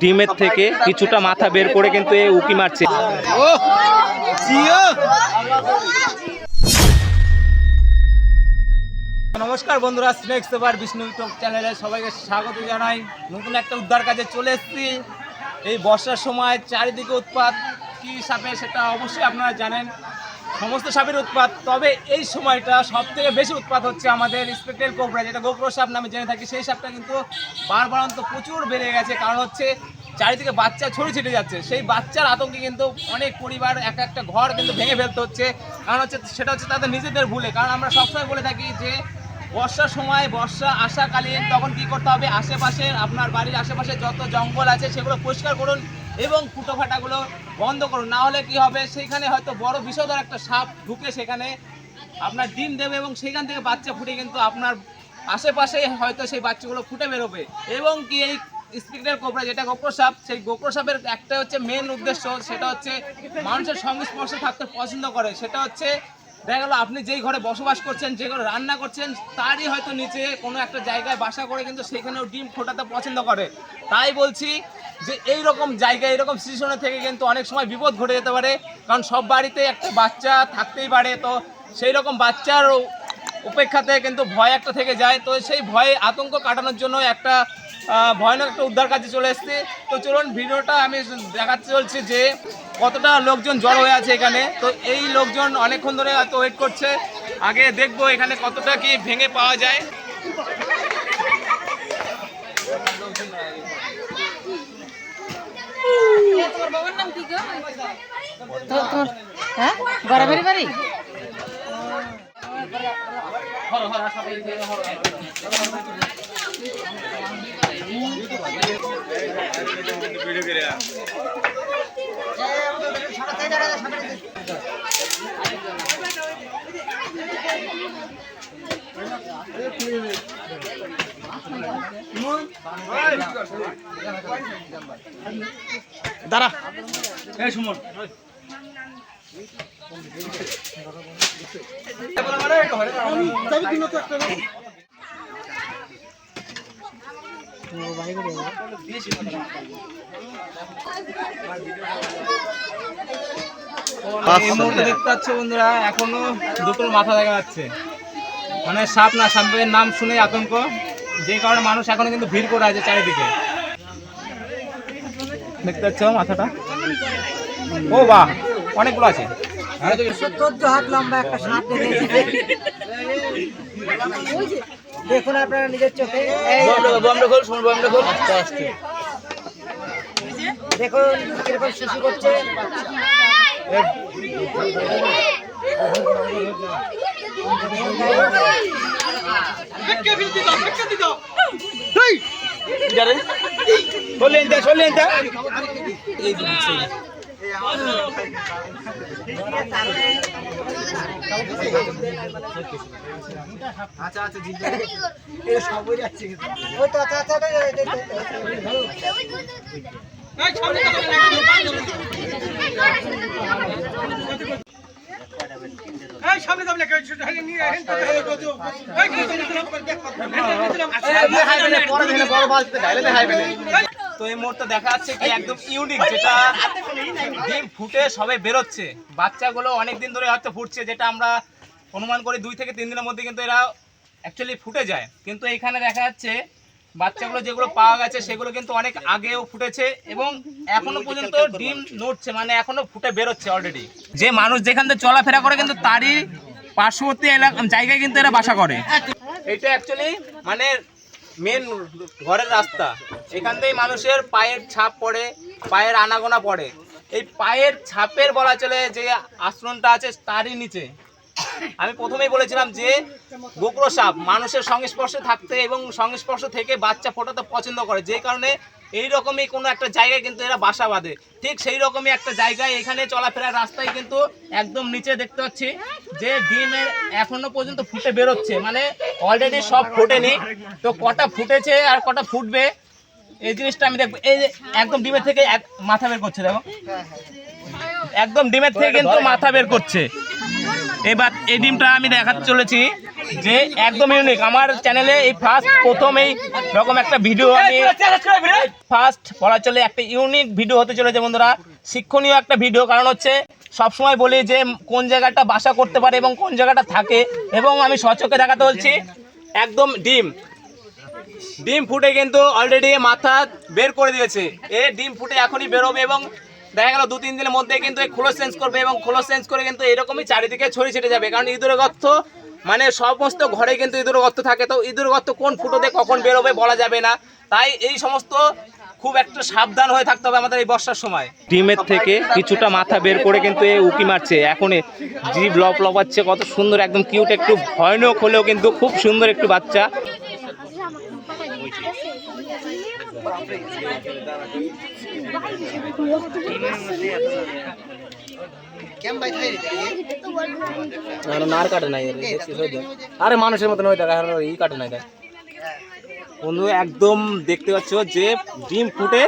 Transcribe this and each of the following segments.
ডিমের থেকে কিছুটা মাথা বের করে কিন্তু এ উকি মারছে। নমস্কার বন্ধুরা স্নেক সেভার বিষ্ণু ইউটিউব চ্যানেলে সবাইকে স্বাগত জানাই। নতুন একটা উদ্ধার কাজে চলে এসেছি। এই বর্ষার সময় চারিদিকে উৎপাত, কী সাপে সেটা অবশ্যই আপনারা জানেন। সমস্ত সাপের উৎপাত, তবে এই সময়টা সব থেকে বেশি উৎপাত হচ্ছে আমাদের স্পেকটেল কোবরা, যেটা গোপ্রো সাপ নামে জেনে থাকি। সেই সাপটা কিন্তু বারবারন্ত প্রচুর বেড়ে গেছে, কারণ হচ্ছে চারিদিকে বাচ্চা ছড়িয়ে ছিটে যাচ্ছে। সেই বাচ্চার আতঙ্কে কিন্তু অনেক পরিবার এক একটা ঘর কিন্তু ভেঙে ফেলতে হচ্ছে। কারণ হচ্ছে সেটা হচ্ছে তাদের নিজেদের ভুলে। কারণ আমরা সবসময় বলে থাকি যে, বর্ষার সময় বর্ষা আসাকালীন তখন কি করতে হবে? আশেপাশে আপনার বাড়ির আশেপাশে যত জঙ্গল আছে, সেগুলো পরিষ্কার করুন। এবং ফুটো ফাটাগুলো বন্ধ করুন। না হলে কি হবে? সেইখানে হয়তো বড় বিষধর একটা সাপ ঢুকে সেখানে আপনার ডিম দেবে এবং সেখান থেকে বাচ্চা ফুটে কিন্তু আপনার আশেপাশে হয়তো সেই বাচ্চাগুলো ফুটে বেরোবে। এবং কি এই স্পিকটার কোবরা, যেটা গোপ্র সাপ, সেই গোপ্র সাপের একটা হচ্ছে মেন উদ্দেশ্য, সেটা হচ্ছে মানুষের সংস্পর্শে থাকতে পছন্দ করে। সেটা হচ্ছে দেখা গেলো আপনি যেই ঘরে বসবাস করছেন, যে ঘরে রান্না করছেন, তারই হয়তো নিচে কোনো একটা জায়গায় বাসা করে কিন্তু সেখানেও ডিম ফোটাতে পছন্দ করে। তাই বলছি যে এই রকম জায়গায় এরকম সিচুয়েশনে থেকে কিন্তু অনেক সময় বিপদ ঘটে যেতে পারে। কারণ সব বাড়িতে একটা বাচ্চা থাকতেই পারে, তো সেই রকম বাচ্চার উপেক্ষাতে কিন্তু ভয় একটা থেকে যায়। তো সেই ভয়ে আতঙ্ক কাটানোর জন্য একটা ভয়ানক একটা উদ্ধার কাজে চলে এসেছি। তো চলুন ভিডিওটা আমি দেখাতে চলছি যে কতটা লোকজন জড়ো হয়ে আছে এখানে। তো এই লোকজন অনেকক্ষণ ধরে হয়তো ওয়েট করছে। আগে দেখব এখানে কতটা কি ভেঙে পাওয়া যায়। তোমার হ্যাঁ? বাড়ি? দাঁড়া। সুমন। দেখতে বন্ধুরা, এখনও দুটোর মাথা দেখা যাচ্ছে। মানে সাপ না, সাপের নাম শুনে আতঙ্ক। যে কারণে মানুষ এখনও কিন্তু ভিড় করে আছে চারিদিকে। দেখতে পাচ্ছ মাথাটা? ও বাহ! অনেকগুলো আছে চোদ্দ হাত লম্বা একটা সাপ দেখুন আপনারা নিজের চোখে এই দেখুন কীরকম শিশু করছে যা চলে যা ওই তো আচ্ছা আচ্ছা আচ্ছা, আচ্ছা, আচ্ছা, আচ্ছা। তো এই মুহূর্তে দেখা যাচ্ছে কি একদম ইউনিক যেটা ডিম ফুটে সবে বেরোচ্ছে। বাচ্চাগুলো অনেক দিন ধরে হয়তো ফুটছে যেটা আমরা অনুমান করি দুই থেকে তিন দিনের মধ্যে কিন্তু এরা অ্যাকচুয়ালি ফুটে যায়। কিন্তু এখানে দেখা যাচ্ছে বাচ্চাগুলো যেগুলো পাওয়া গেছে সেগুলো কিন্তু অনেক আগেও ফুটেছে এবং এখনও পর্যন্ত ডিম নড়ছে মানে এখনও ফুটে বেরোচ্ছে অলরেডি যে মানুষ যেখান থেকে চলাফেরা করে কিন্তু তারই পার্শ্ববর্তী এলাকা জায়গায় কিন্তু এরা বাসা করে। এটা অ্যাকচুয়ালি মানে মেন ঘরের রাস্তা। এখান থেকেই মানুষের পায়ের ছাপ পড়ে, পায়ের আনাগোনা পড়ে। এই পায়ের ছাপের বলা চলে যে আশ্রমটা আছে তারই নিচে। আমি প্রথমেই বলেছিলাম যে গোকরো সাপ মানুষের সংস্পর্শে থাকতে এবং সংস্পর্শ থেকে বাচ্চা ফোটাতে পছন্দ করে। যে কারণে এই রকমই কোনো একটা জায়গায় কিন্তু এরা বাসা বাঁধে। ঠিক সেই রকমই একটা জায়গায় এখানে চলাফেরার রাস্তায় কিন্তু একদম নিচে দেখতে পাচ্ছি যে ডিমের এখনও পর্যন্ত ফুটে বেরোচ্ছে। মানে অলরেডি সব ফোটেনি। তো কটা ফুটেছে আর কটা ফুটবে, এই জিনিসটা আমি দেখব। এই একদম ডিমের থেকে মাথা বের করছে, দেখো। একদম ডিমের থেকে কিন্তু মাথা বের করছে। এবার এই ডিমটা আমি দেখাতে চলেছি যে একদম ইউনিক আমার চ্যানেলে এই ফার্স্ট প্রথম এই রকম একটা ভিডিও আমি ফার্স্ট বলা চলে একটা ইউনিক ভিডিও হতে চলেছে বন্ধুরা। শিক্ষণীয় একটা ভিডিও কারণ হচ্ছে সবসময় বলি যে কোন জায়গাটা বাসা করতে পারে এবং কোন জায়গাটা থাকে। এবং আমি সচকে দেখাতে বলছি একদম ডিম। ডিম ফুটে কিন্তু অলরেডি মাথা বের করে দিয়েছে। এ ডিম ফুটে এখনই বেরোবে এবং দেখা গেল দু তিন দিনের মধ্যে কিন্তু এই খোলো চেঞ্জ করবে এবং খোলস চেঞ্জ করে কিন্তু এরকমই চারিদিকে ছড়িয়ে ছিটে যাবে। কারণ ইঁদুরের গর্ত মানে সমস্ত ঘরে কিন্তু ইঁদুরের গর্ত থাকে। তো ইঁদুরের গর্ত কোন ফুটোতে কখন বেরোবে বলা যাবে না। তাই এই সমস্ত খুব একটা সাবধান হয়ে থাকতে হবে আমাদের এই বর্ষার সময়। ডিমের থেকে কিছুটা মাথা বের করে কিন্তু এ উকি মারছে। এখন এ জিভ লপ লপাচ্ছে কত সুন্দর একদম কিউট একটু ভয়ানক হলেও কিন্তু খুব সুন্দর একটু বাচ্চা। কাটে নাই আরে মানুষের মতন ওই দেখা ই কাটে নাই দেখ। বন্ধু একদম দেখতে পাচ্ছ যে ডিম ফুটে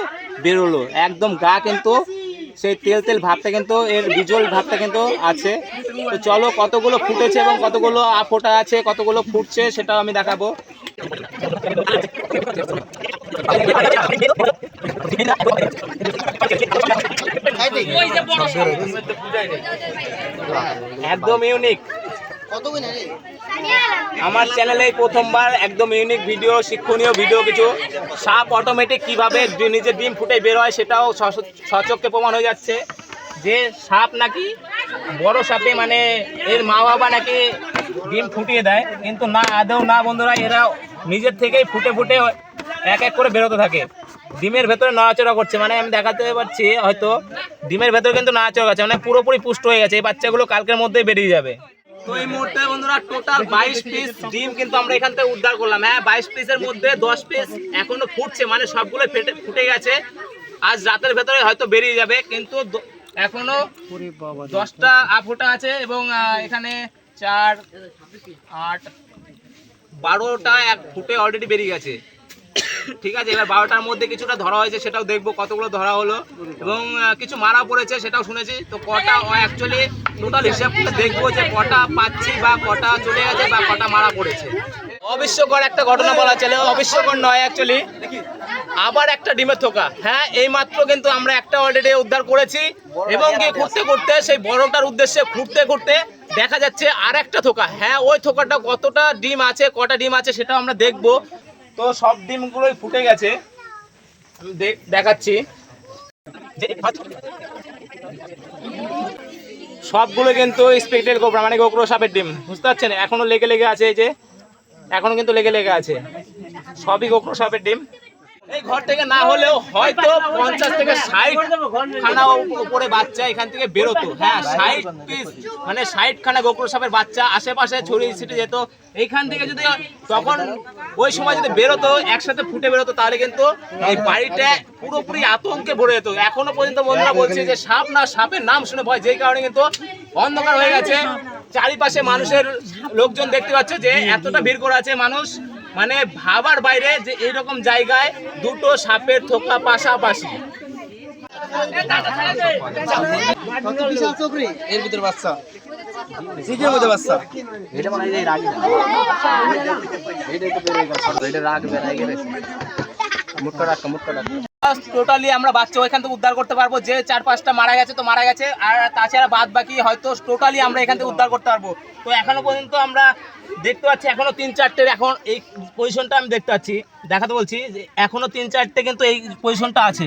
বেরোলো। একদম গা কিন্তু সেই তেল তেল ভাবটা কিন্তু এর বিজল ভাবটা কিন্তু আছে। তো চলো কতগুলো ফুটেছে এবং কতগুলো ফোটা আছে কতগুলো ফুটছে সেটাও আমি দেখাবো। একদম ইউনিক আমার চ্যানেলে প্রথমবার একদম ইউনিক ভিডিও শিক্ষণীয় ভিডিও কিছু। সাপ অটোমেটিক কীভাবে নিজের ডিম ফুটে বের হয় সেটাও সচক্ষে প্রমাণ হয়ে যাচ্ছে। যে সাপ নাকি বড় সাপে মানে এর মা বাবা নাকি ডিম ফুটিয়ে দেয়। কিন্তু না, আদৌ না বন্ধুরা, এরা নিজের থেকেই ফুটে ফুটে এক এক করে বেরোতে থাকে। ডিমের ভেতরে নড়াচড়া করছে মানে আমি দেখাতে পারছি হয়তো। ডিমের ভেতরে কিন্তু নড়াচড়া করছে মানে পুরোপুরি পুষ্ট হয়ে গেছে, এই বাচ্চাগুলো কালকের মধ্যেই বেরিয়ে যাবে। তো এই মুহূর্তে বন্ধুরা টোটাল বাইশ পিস ডিম কিন্তু আমরা এখান থেকে উদ্ধার করলাম। হ্যাঁ বাইশ পিসের মধ্যে দশ পিস এখনও ফুটছে মানে সবগুলো ফেটে, ফুটে গেছে। আজ রাতের ভেতরে হয়তো বেরিয়ে যাবে, কিন্তু এখনও দশটা আফোটা আছে এবং এখানে চার, আট, বারোটা এক ফুটে অলরেডি বেরিয়ে গেছে। ঠিক আছে, এবার বারোটার মধ্যে কিছুটা ধরা হয়েছে, সেটাও দেখব কতগুলো ধরা হলো। এবং কিছু মারা পড়েছে, সেটাও শুনেছি। তো কটা অ্যাকচুয়ালি টোটাল হিসাব করে দেখব যে কটা পাচ্ছি বা কটা চলে গেছে বা কটা মারা পড়েছে। অবিশ্বাসকর একটা ঘটনা বলা চলে অবিশ্বাসকর নয় অ্যাকচুয়ালি আবার একটা ডিমের থোকা। হ্যাঁ এই মাত্র কিন্তু আমরা একটা অলরেডি উদ্ধার করেছি। এবং গিয়ে ঘুরতে ঘুরতে, সেই বড়টার উদ্দেশ্যে ঘুরতে ঘুরতে দেখা যাচ্ছে আর একটা থোকা। হ্যাঁ ওই থোকাটা কতটা ডিম আছে, কটা ডিম আছে, সেটাও আমরা দেখব। তো সব ডিমগুলোই ফুটে গেছে। আমি দেখ- দেখাচ্ছি। সবগুলো কিন্তু স্পেকটেল কোবরা মানে গোকরো সাপের ডিম, বুঝতে পারছেন? এখনও লেগে লেগে আছে এই যে, এখনও কিন্তু লেগে লেগে আছে। সবই গোকরো সাপের ডিম। এই ঘর থেকে না হলেও হয়তো পঞ্চাশ থেকে ষাট খানা উপরে বাচ্চা এখান থেকে বেরোতো। হ্যাঁ ষাট পিস মানে ষাট খানা গোকুল সাপের বাচ্চা আশেপাশে ছড়িয়ে ছিটে যেত। এইখান থেকে যদি তখন ওই সময় যদি বেরোতো, একসাথে ফুটে বেরোতো, তাহলে কিন্তু এই বাড়িটা পুরোপুরি আতঙ্কে ভরে যেত। এখনও পর্যন্ত বন্ধুরা বলছে যে সাপ না, সাপের নাম শুনে ভয়, যেই কারণে কিন্তু অন্ধকার হয়ে গেছে। চারিপাশে মানুষের লোকজন দেখতে পাচ্ছে যে এতটা ভিড় করে আছে মানুষ। মানে ভাবার বাইরে যে এইরকম জায়গায় দুটো সাপের থোকা পাশাপাশি। এর ভিতরে বাচ্চা। সিজের মধ্যে বাচ্চা। এটা মানে এই রাগি এটাই তো বেরিয়ে গেছে এটা রাগ বেরিয়ে গেছে মুটকা ডাক্কা মুটকা ডাক্কা টোটালি আমরা বাচ্চা ওইখান থেকে উদ্ধার করতে পারব। যে চার পাঁচটা মারা গেছে তো মারা গেছে। আর তাছাড়া বাদ বাকি হয়তো টোটালি আমরা এখান থেকে উদ্ধার করতে পারব। তো এখনও পর্যন্ত আমরা দেখতে পাচ্ছি এখনও তিন চারটের এখন এই পজিশনটা আমি দেখতে পাচ্ছি। দেখাতে বলছি যে এখনও তিন চারটে কিন্তু এই পজিশনটা আছে।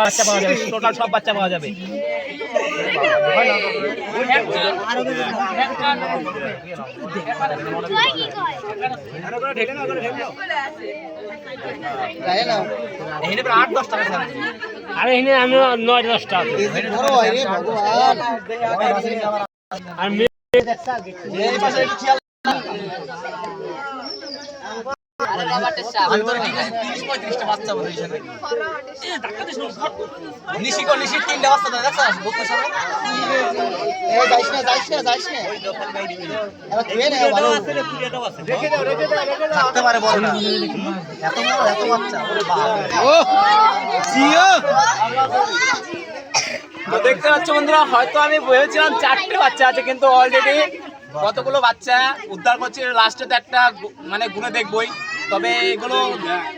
বাচ্চা পাওয়া যাবে টোটাল সব বাচ্চা পাওয়া যাবে। আরে এখানে আমি নয় দশটা আর মেয়ে থাকতে পারে বড় না। এত বড় এত বাচ্চা। ওরে বাবা। দেখতে পাচ্ছ বন্ধুরা হয়তো আমি ভেবেছিলাম চারটে বাচ্চা আছে কিন্তু অলরেডি কতগুলো বাচ্চা উদ্ধার করছে লাস্টে তো একটা মানে গুনে দেখবই। তবে এগুলো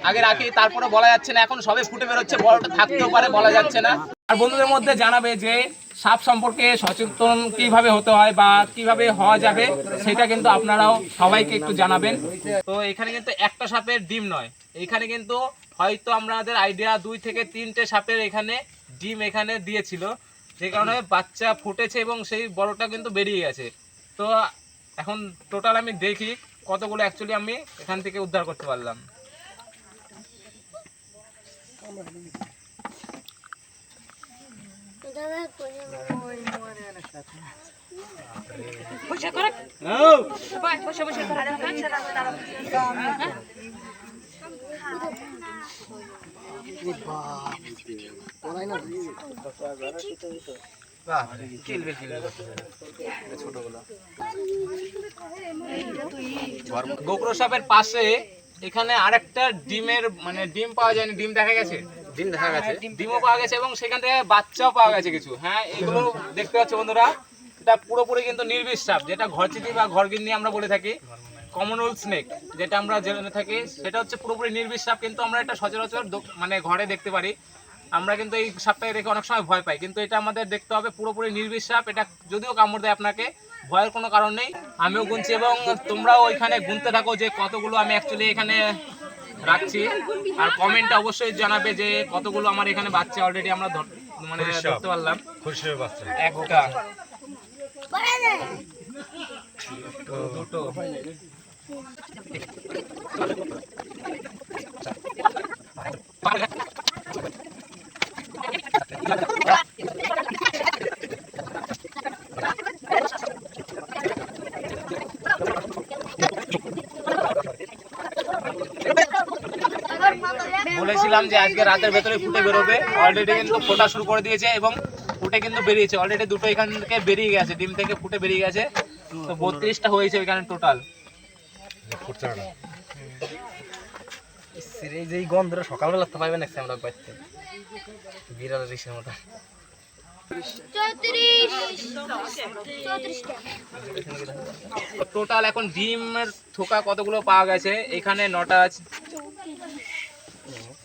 আগে রাখি তারপরে বলা যাচ্ছে না, এখন সবে ফুটে বেরোচ্ছে, বড়টা থাকতেও পারে বলা যাচ্ছে না। আর বন্ধুদের মধ্যে জানাবে যে, সাপ সম্পর্কে সচেতন কীভাবে হতে হয় বা কীভাবে হওয়া যাবে, সেটা কিন্তু আপনারাও সবাইকে একটু জানাবেন। তো এখানে কিন্তু একটা সাপের ডিম নয়। এখানে কিন্তু হয়তো আমাদের আইডিয়া দুই থেকে তিনটে সাপের এখানে ডিম এখানে দিয়েছিল। যে কারণে বাচ্চা ফুটেছে এবং সেই বড়টা কিন্তু বেরিয়ে গেছে। তো এখন টোটাল আমি দেখি কতগুলো অ্যাকচুয়ালি আমি এখান থেকে উদ্ধার করতে পারলাম। করে। গোকরো সাপের পাশে এখানে আরেকটা ডিমের মানে ডিম পাওয়া যায়নি ডিম দেখা গেছে? ডিম দেখা গেছে। ডিমও পাওয়া গেছে এবং সেখান থেকে বাচ্চাও পাওয়া গেছে কিছু। হ্যাঁ এগুলো দেখতে পাচ্ছ বন্ধুরা এটা পুরোপুরি কিন্তু নির্বিষ সাপ যেটা ঘরচিটি বা ঘরগিন্নি আমরা বলে থাকি। কমনওয়েলথ স্নেক যেটা আমরা জেনে থাকি সেটা হচ্ছে পুরোপুরি নির্বিষ সাপ কিন্তু আমরা এটা সচরাচর মানে ঘরে দেখতে পারি। আমরা কিন্তু এই সাপটাকে দেখে অনেক সময় ভয় পাই। কিন্তু এটা আমাদের দেখতে হবে পুরোপুরি নির্বিষ সাপ। এটা যদিও কামড় দেয় আপনাকে ভয়ের কোনো কারণ নেই। আমিও গুনছি এবং তোমরাও ওইখানে গুনতে থাকো যে কতগুলো আমি অ্যাকচুয়ালি এখানে রাখছি। আর কমেন্টে অবশ্যই জানাবে যে কতগুলো আমার এখানে বাচ্চা অলরেডি আমরা ধর- মানে ধরতে পারলাম। একটা। দুটো। বলেছিলাম যে আজকে রাতের ভেতরে ফুটে বেরোবে। অলরেডি কিন্তু ফোটা শুরু করে দিয়েছে এবং ফুটে কিন্তু বেরিয়েছে। অলরেডি দুটো এখান থেকে বেরিয়ে গেছে ডিম থেকে ফুটে বেরিয়ে গেছে। তো বত্রিশটা হয়েছে এখানে টোটাল এই যে গন্ধটা সকালবেলা তো পাইবেন একটা আমরা বিড়াল রিসের মতো। টোটাল এখন ডিমের থোকা কতগুলো পাওয়া গেছে? এখানে নটা আছে।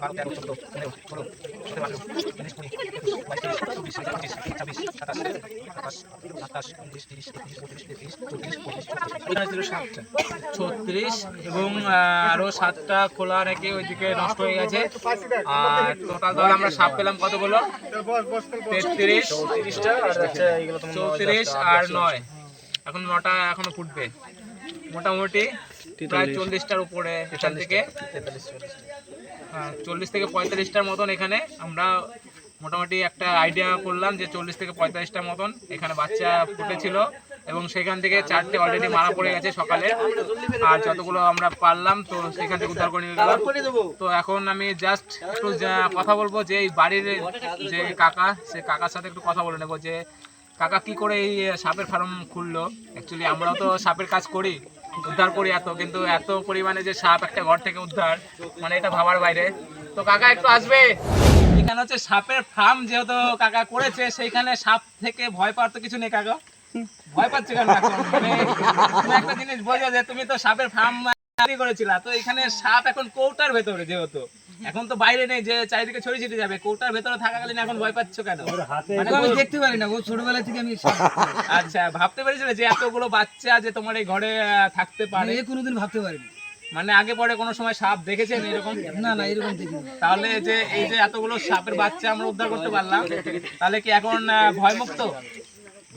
বারো তেরো চোদ্দ পনেরো ষোলো সতেরো আঠেরো উনিশ কুড়ি একুশ বাইশ তেইশ চব্বিশ পঁচিশ ছাব্বিশ সাতাশ আঠাশ আঠাশ উনত্রিশ তিরিশ একত্রিশ বত্রিশ তেত্রিশ চৌত্রিশ পঁয়ত্রিশ এখানে ছিল সাতটা। ছত্রিশ এবং আরও সাতটা খোলা রেখে ওইদিকে নষ্ট হয়ে গেছে। আর টোটাল ধর আমরা সাপ পেলাম কতগুলো? তেত্রিশ তিরিশটা চৌত্রিশ আর নয়। এখন নটা এখনও ফুটবে। মোটামুটি প্রায় চল্লিশটার উপরে এখান থেকে। চল্লিশ। থেকে পঁয়তাল্লিশটার মতন এখানে আমরা মোটামুটি একটা আইডিয়া করলাম যে চল্লিশ থেকে পঁয়তাল্লিশটার মতন এখানে বাচ্চা ফুটেছিল এবং সেখান থেকে চারটে অলরেডি মারা পড়ে গেছে সকালে। আর যতগুলো আমরা পারলাম, তো সেখান থেকে উদ্ধার করে নিয়ে গেলাম। তো এখন আমি জাস্ট একটু কথা বলব যে এই বাড়ির যে কাকা, সে কাকার সাথে একটু কথা বলে নেব যে কাকা কি করে এই সাপের ফার্ম খুললো? অ্যাকচুয়ালি আমরাও তো সাপের কাজ করি। উদ্ধার করি এত কিন্তু এত পরিমাণে যে সাপ একটা ঘর থেকে উদ্ধার মানে এটা ভাবার বাইরে। তো কাকা একটু আসবে? এখানে হচ্ছে সাপের ফার্ম যেহেতু কাকা করেছে সেইখানে সাপ থেকে ভয় পাওয়ার তো কিছু নেই কাকা। ভয় পাচ্ছে কেন মানে একটা জিনিস বোঝো যে তুমি তো সাপের ফার্ম করেছিলা। তো এখানে সাপ এখন কৌটার ভেতরে যেহেতু। এখন তো বাইরে নেই যে চারিদিকে ছড়িয়ে ছিটে যাবে। কৌটার ভেতরে থাকাকালীন এখন ভয় পাচ্ছ কেন? মানে আমি দেখতে পারি না ও ছোটবেলা থেকে আমি আচ্ছা ভাবতে পেরেছিলে যে এতগুলো বাচ্চা যে তোমার এই ঘরে থাকতে পারে? কোনোদিন ভাবতে পারিনি। মানে আগে পরে কোনো সময় সাপ দেখেছেন এরকম? না না এরকম দেখিনি। তাহলে যে এই যে এতগুলো সাপের বাচ্চা আমরা উদ্ধার করতে পারলাম তাহলে কি এখন আহ, ভয়মুক্ত?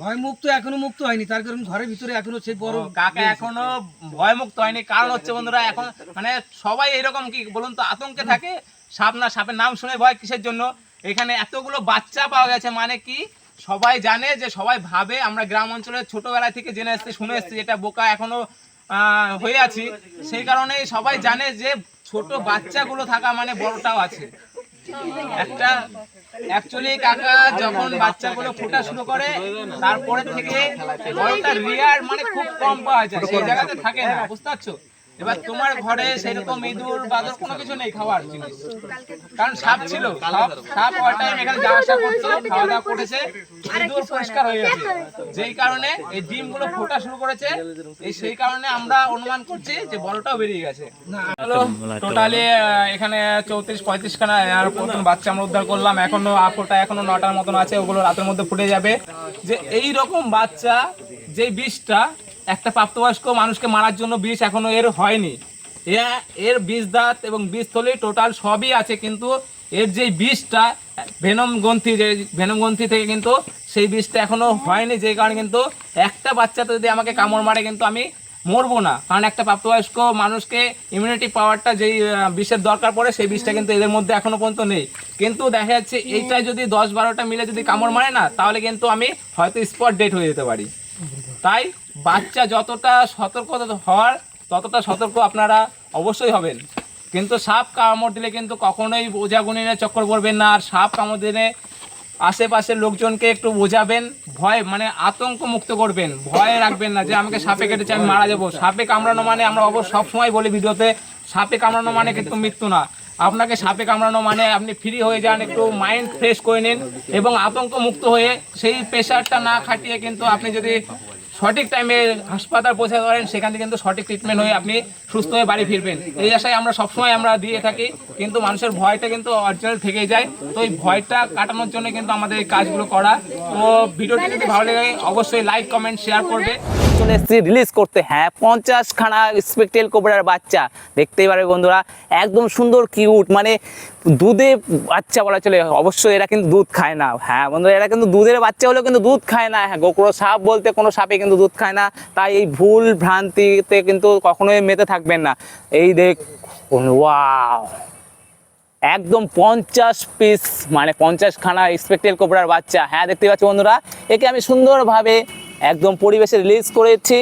ভয় মুক্ত এখনও মুক্ত হয়নি তার কারণ ঘরের ভিতরে এখনও সেই বড় কাকা এখনও ভয়মুক্ত হয়নি? কারণ হচ্ছে বন্ধুরা এখন মানে সবাই এরকম কি বলুন তো আতঙ্কে থাকে সাপ না সাপের নাম শুনে ভয় কিসের জন্য? এখানে এতগুলো বাচ্চা পাওয়া গেছে মানে কি সবাই জানে যে সবাই ভাবে আমরা গ্রাম অঞ্চলে ছোটবেলা থেকে জেনে এসছি শুনে এসছি যেটা বোকা এখনও আহ, হয়ে আছি। সেই কারণে সবাই জানে যে ছোট বাচ্চাগুলো থাকা মানে বড়টাও আছে। একটা অ্যাকচুয়ালি কাকা যখন বাচ্চাগুলো ফোটা শুরু করে, তারপরে থেকে বড়টা রিয়ার মানে খুব কম পাওয়া যায়, সেই জায়গাতে থাকে না, বুঝতে পারছ? এবার তোমার ঘরে সেরকম ইঁদুর বাদর কোনো কিছু নেই খাওয়ার জিনিস। কারণ সাপ ছিল সাপ অল টাইম এখানে যাওয়া আসা করতো খাওয়া দাওয়া করেছে ইঁদুর পরিষ্কার হয়ে গেছে। যেই কারণে এই ডিমগুলো ফোটা শুরু করেছে এই সেই কারণে আমরা অনুমান করছি যে বড়টাও বেরিয়ে গেছে। টোটালি এখানে চৌত্রিশ পঁয়ত্রিশ খানা আর প্রথম বাচ্চা আমরা উদ্ধার করলাম। এখনও আপোটা এখনও নটার মতন আছে ওগুলো রাতের মধ্যে ফুটে যাবে। যে এই রকম বাচ্চা যে বিষটা একটা প্রাপ্তবয়স্ক মানুষকে মারার জন্য বিষ এখনও এর হয়নি। এর বিষ দাঁত এবং বিষথলি টোটাল সবই আছে, কিন্তু এর যে বিষটা, ভেনম গ্রন্থি, যে ভেনম গ্রন্থি থেকে কিন্তু সেই বিষটা এখনও হয়নি, যে কারণে কিন্তু একটা বাচ্চাতে যদি আমাকে কামড় মারে কিন্তু আমি মরবো না। কারণ একটা প্রাপ্তবয়স্ক মানুষকে ইমিউনিটি পাওয়ারটা যেই বিষের দরকার পড়ে, সেই বিষটা কিন্তু এদের মধ্যে এখনও পর্যন্ত নেই। কিন্তু দেখা যাচ্ছে এইটাই যদি দশ বারোটা মিলে যদি কামড় মারে না, তাহলে কিন্তু আমি হয়তো স্পট ডেট হয়ে যেতে পারি। তাই বাচ্চা যতটা সতর্ক হওয়ার, ততটা সতর্ক আপনারা অবশ্যই হবেন। কিন্তু সাপ কামড় দিলে কিন্তু কখনোই বোঝা গুনিনে চক্কর পড়বেন না। আর সাপ কামড় দিলে আশেপাশের লোকজনকে একটু বোঝাবেন, ভয় মানে আতঙ্ক মুক্ত করবেন, ভয় রাখবেন না যে আমাকে সাপে কেটেছে, আমি মারা যাব। সাপে কামড়ানো মানে আমরা অবশ্য সবসময় বলি ভিডিওতে, সাপে কামড়ানো মানে কিন্তু মৃত্যু না। আপনাকে সাপে কামড়ানো মানে আপনি ফ্রি হয়ে যান, একটু মাইন্ড ফ্রেশ করে নিন এবং আতঙ্ক মুক্ত হয়ে সেই প্রেশারটা না খাটিয়ে কিন্তু আপনি যদি সঠিক টাইমে হাসপাতাল পৌঁছে ধরেন, সেখান থেকে কিন্তু সঠিক ট্রিটমেন্ট হয়ে আপনি সুস্থ হয়ে বাড়ি ফিরবেন। এই আশায় আমরা সবসময় আমরা দিয়ে থাকি, কিন্তু মানুষের ভয়টা কিন্তু অরিজিনাল থেকে যায়। তো এই ভয়টা কাটানোর জন্য কিন্তু আমাদের এই কাজগুলো করা। তো ভিডিওটি যদি ভালো লাগে অবশ্যই লাইক কমেন্ট শেয়ার করবে। চলে এসেছি রিলিজ করতে। হ্যাঁ পঞ্চাশ খানা স্পেকটেল কোবরার বাচ্চা। দেখতেই পারে বন্ধুরা, একদম সুন্দর কিউট মানে দুধে বাচ্চা বলা চলে। অবশ্যই এরা কিন্তু দুধ খায় না। হ্যাঁ বন্ধুরা, এরা কিন্তু দুধের বাচ্চা হলেও কিন্তু দুধ খায় না। হ্যাঁ গোকুড়ো সাপ বলতে কোনো সাপে কিন্তু দুধ খায় না। তাই এই ভুল ভ্রান্তিতে কিন্তু কখনোই মেতে থাকবেন না। এই দেখ একদম পঞ্চাশ পিস মানে পঞ্চাশ খানা স্পেকটেল কোবরার বাচ্চা। হ্যাঁ দেখতে পাচ্ছি বন্ধুরা, একে আমি সুন্দরভাবে একদম পরিবেশে রিলিজ করেছি।